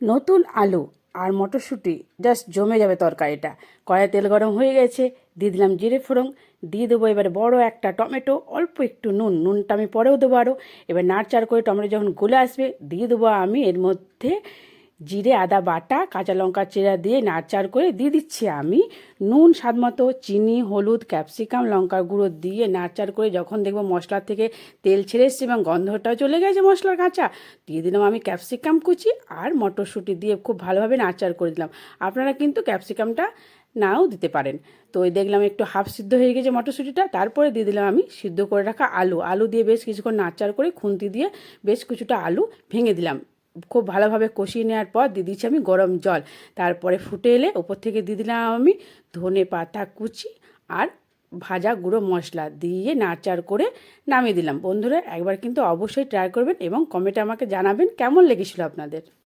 নতুন আলু আর মটরশুঁটি জাস্ট জমে যাবে তরকারিটা। কড়াই তেল গরম হয়ে গেছে, দিয়ে দিলাম জিরে ফোড়ন, দিয়ে দেবো এবার বড় একটা টমেটো, অল্প একটু নুন, নুনটা আমি পরেও দেবো আরও এবার নাড়চাড় করে টমেটো যখন গলে আসবে, দিয়ে দেবো আমি এর মধ্যে জিরে, আদা বাটা, কাঁচা লঙ্কা চেরা দিয়ে নাড়চাড় করে দিয়ে দিচ্ছি আমি। নুন, স্বাদ মতো চিনি, হলুদ, ক্যাপসিকাম, লঙ্কার গুঁড়ো দিয়ে নাড়চাড় করে যখন দেখব মশলার থেকে তেল ছেড়ে এসছে এবং গন্ধটাও চলে গেছে মশলার কাঁচা, দিয়ে দিলাম আমি ক্যাপসিকাম কুচি আর মটরশুঁটি দিয়ে খুব ভালোভাবে নাড়চাড় করে দিলাম। আপনারা কিন্তু ক্যাপসিকামটা নাও দিতে পারেন। তো ওই দেখলাম একটু হাফ সিদ্ধ হয়ে গেছে মটরশুঁটিটা, তারপরে দিয়ে দিলাম আমি সিদ্ধ করে রাখা আলু। আলু দিয়ে বেশ কিছুক্ষণ নাড়চাড় করে খুন্তি দিয়ে বেশ কিছুটা আলু ভেঙে দিলাম। খুব ভালোভাবে কষিয়ে নেওয়ার পর দিয়ে দিচ্ছি আমি গরম জল। তারপরে ফুটে এলে ওপর থেকে দিয়ে দিলাম আমি ধনে পাতা কুচি আর ভাজা গুঁড়ো মশলা দিয়ে নাড়চাড় করে নামিয়ে দিলাম। বন্ধুরা, একবার কিন্তু অবশ্যই ট্রাই করবেন এবং কমেন্টে আমাকে জানাবেন কেমন লেগেছিল আপনাদের।